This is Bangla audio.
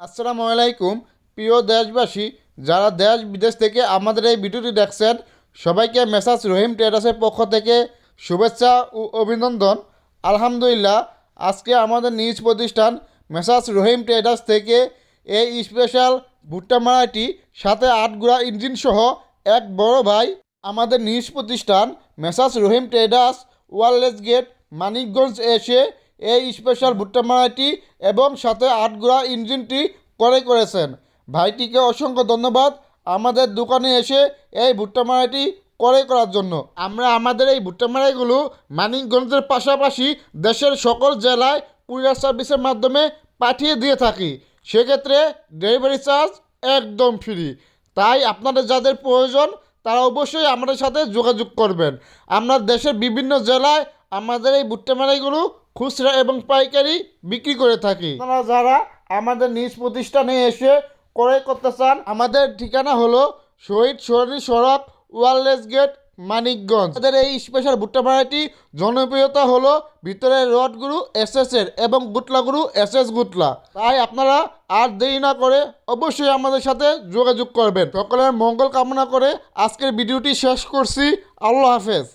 আসসালামু আলাইকুম। প্রিয় দেশবাসী, যারা দেশ বিদেশ থেকে আমাদের এই ভিডিওটি দেখছেন, সবাইকে মেসাজ রহিম ট্রেডার্সের পক্ষ থেকে শুভেচ্ছা ও অভিনন্দন। আলহামদুলিল্লাহ, আজকে আমাদের নিজ প্রতিষ্ঠান মেসাজ রহিম ট্রেডার্স থেকে এই স্পেশাল ভুট্টা মারাটি সাথে আটগুড়া ইঞ্জিন সহ এক বড় ভাই আমাদের নিজ প্রতিষ্ঠান মেসাজ Rahim Traders Wireless Gate, Manikganj এসে এই স্পেশাল ভুট্টা মারাটি এবং সাথে আটগুড়া ইঞ্জিনটি ক্রয় করেছেন। ভাইটিকে অসংখ্য ধন্যবাদ আমাদের দোকানে এসে এই ভুট্টা মারাটি ক্রয় করার জন্য। আমরা আমাদের এই ভুট্টা মারাইগুলো মানিকগঞ্জের পাশাপাশি দেশের সকল জেলায় কুরিয়ার সার্ভিসের মাধ্যমে পাঠিয়ে দিয়ে থাকি। সেক্ষেত্রে ডেলিভারি চার্জ একদম ফ্রি। তাই আপনাদের যাদের প্রয়োজন, তারা অবশ্যই আমাদের সাথে যোগাযোগ করবেন। আমরা দেশের বিভিন্ন জেলায় আমাদের এই ভুট্টা মারাইগুলো খুচরা এবং পাইকারি বিক্রি করে থাকি। আপনারা যারা আমাদের নিজ প্রতিষ্ঠানে এসে ক্রয় করতে চান, আমাদের ঠিকানা হলো শহীদ সরণি সড়ক, ওয়ারলেস গেট, মানিকগঞ্জ। আমাদের এই স্পেশাল ভুট্টা ভাড়াটি জনপ্রিয়তা হলো ভিতরের রডগুলো এস এস এর এবং গুটলাগুলো এস এস গুটলা। তাই আপনারা আর দেরি না করে অবশ্যই আমাদের সাথে যোগাযোগ করবেন। সকলের মঙ্গল কামনা করে আজকের ভিডিওটি শেষ করছি। আল্লাহ হাফেজ।